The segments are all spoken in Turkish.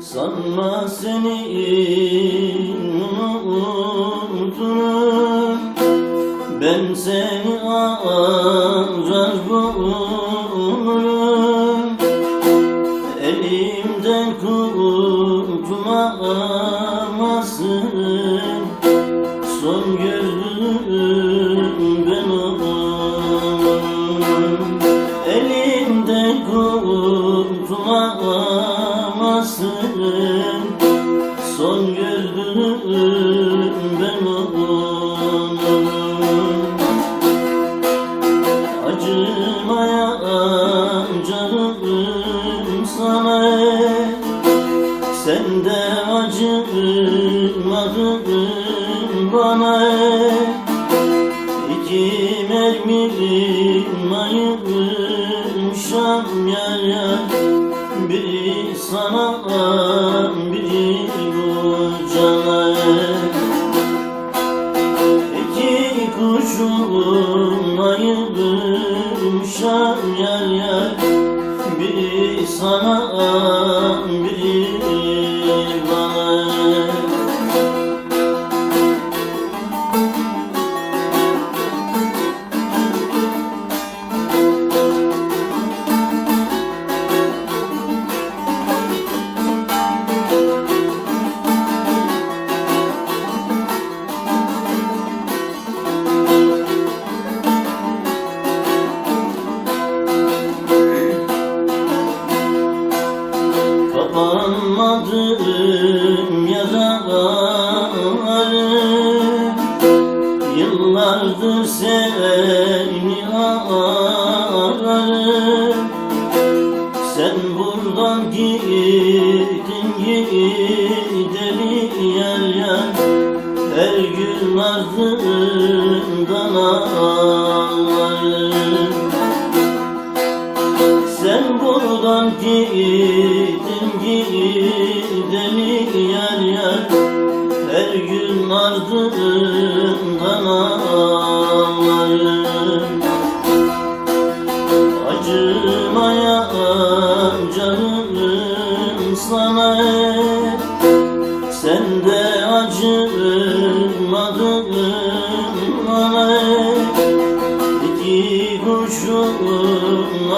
Sanma seni unutturum Ben seni arar bulurum. Elimden kurtulamazsın kurtulamazsın Son gördüğüm ben olurum Acımaya canım sana. Sen de acımadın bana. İki mermim ayırmışam yar yar Biri sana biri bu cana İki kuşun ayırmışam yar yar. Biri sana biri Kapanmadım yaraları Yıllardır seni ararım. Sen buradan gittin gideli yer yer. Her gün ardından ağlarım gittin gideli yer yer Her gün ardından ağlarım. Acımaya canım sana Sen de acımadın bana İki kuşun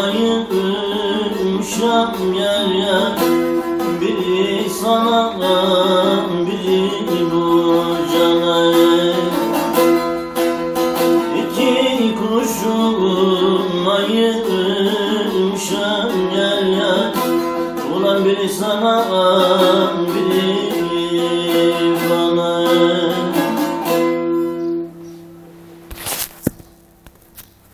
ayırmışam yer yer Biri sana biri bu cana İki kuşun ayırmışam yer yer Ulan biri sana biri